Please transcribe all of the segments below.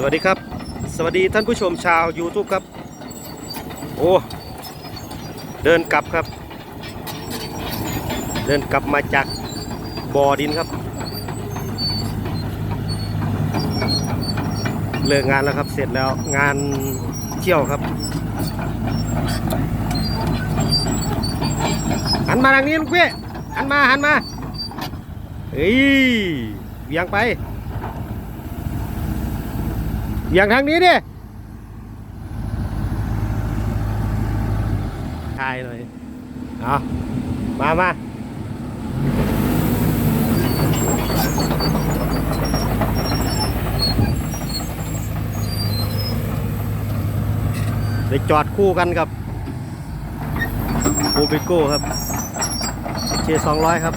สวัสดีครับ สวัสดีท่านผู้ชมชาว YouTube ครับ โอ้ เดินกลับครับ เดินกลับมาจากบ่อดินครับ เลิกงานแล้วครับ เสร็จแล้วงานเที่ยวครับหันมาทางนี้ลูกพี่หันมาหันมาเฮ้ยเบี่ยงไป เบี่ยงทางนี้ดิถ่ายหน่อยเอามามาไปจอดคู่กันกับโูบิโก้ครับเชสองร้อยครับ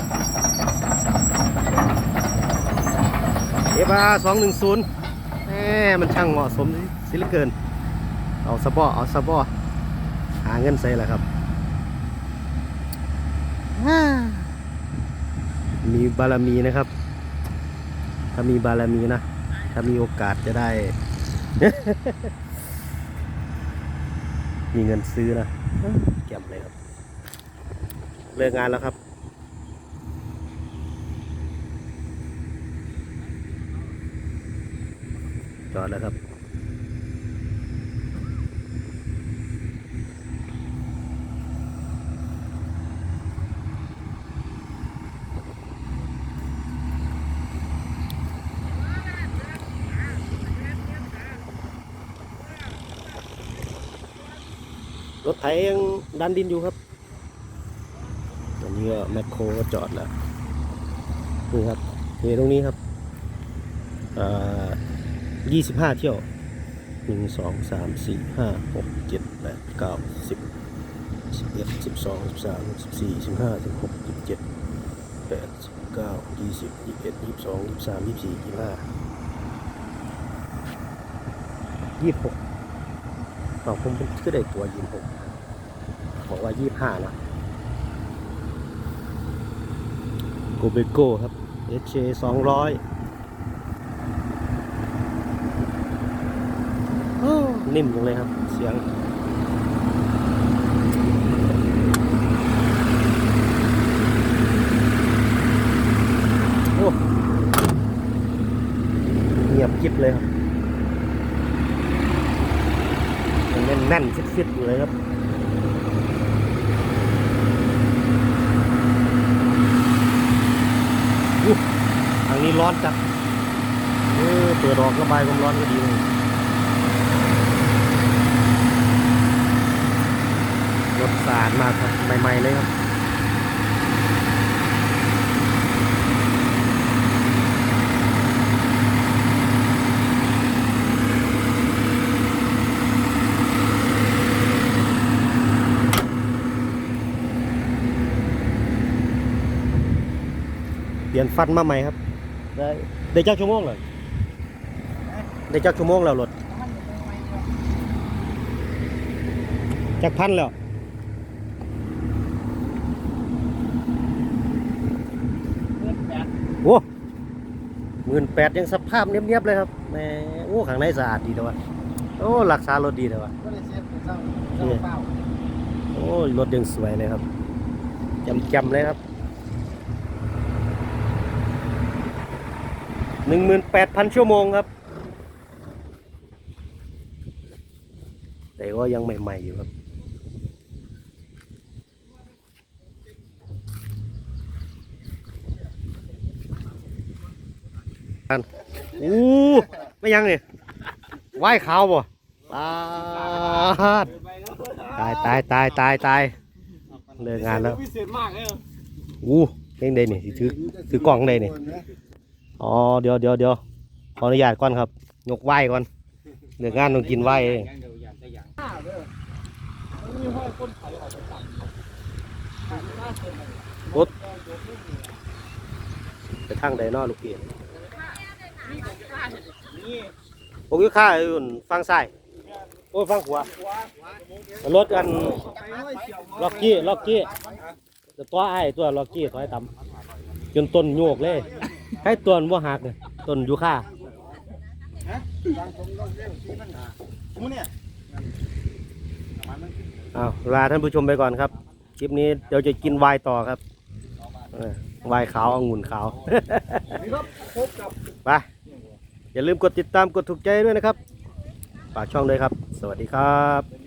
เอฟอาสองหนึ่งศูนย์ แหมมันช่างเหมาะสมสิเหลือเกิน เอาสะบอเอาสะบอหาเงินใส่แหละครับฮ่ามีบารมีนะครับ ถ้ามีบารมีนะ ถ้ามีโอกาสจะได้ มีเงินซื้อนะ เก็บเลยครับ เลิกงานแล้วครับ จอดแล้วครับ รถไถยังดันดินอยู่ครับตอนนี้ก็แมคโครก็จอดแล้ว นี่ครับนี่ตรงนี้ครับอ่า ยี่สิบห้าเที่ยวหนึ่งสองสามสี่ห้าหกเจ็ดแปดเก้าสิบสิบเอ็ดสิบสองสิบสามสิบสี่สิบห้าสิบหกสิบเจ็ดแปดสิบเก้ายี่สิบยี่สิบเอ็ดยี่สิบสองยี่สิบสามยี่สิบสี่ยี่สิบห้ายี่สิบหกของคมเป็นก็ได้ตัวยี่สิบหกบอกว่ายี่สิบห้านะโกเบโกครับ HJ 200 นิ่มจังเลยครับ เสียงโอ้เงียบกิบเลยครับยังแน่นๆฟิตๆอยู่เลยครับอู้ทางนี้ร้อนจัดเออเปิดออกระบายความร้อนก็ดีเลย รถสะอาดมากครับใหม่ๆเลยครับเปลี่ยนฟันมาใหม่ครับ ได้ได้จักชั่วโมงเลยได้จักชั่วโมงแล้วรถจักพันแล้ว โอ้หมื่นแปดยังสภาพเนียบๆเลยครับแหมโอ้ข้างในสะอาดดีแต่ว่าโอ้รักษารถดีแต่ว่าก็เลยเซ็ตเป็นเศร้าเศร้าเปล่าโอ้ยรถยังสวยเลยครับจำๆเลยครับหนึ่งหมื่นแปดพันชั่วโมงครับ แต่ก็ยังใหม่ ๆ อยู่ครับ อันอู้ไม่ยังนี่ไหว้ขาวบ่ตาดตายตายตายตายตายเลิกงานแล้วพิเศษมากเลยอู้เพ่งใดนี่สิถือถือกล่องใดนี่อ๋อเดี๋ยวเดี๋ยวเดี๋ยวขออนุญาตก่อนครับยกไหว้ก่อนเลิกงานต้องกินไหว้เองยังเดียวยังแต่ยังห้าเด้อมีห้อยคนไทยออกไปสั่งไปทางใดเนอลูกเกียนี่ ผมอยู่ข้าอยู่ฟังใสโอ้ยฟังหัวรถกันล็อกกี้ล็อกกี้ตัวไอ้ตัวล็อกกี้ถอยต่ำจนต้นโยกเลย ให้ต้นว่าหักเลยต้นอยู่ข้าเอาลาท่านผู้ชมไปก่อนครับ คลิปนี้เดี๋ยวจะกินวายต่อครับวายขาวองุ่นขาวไป อย่าลืมกดติดตามกดถูกใจด้วยนะครับฝากช่องด้วยครับ สวัสดีครับ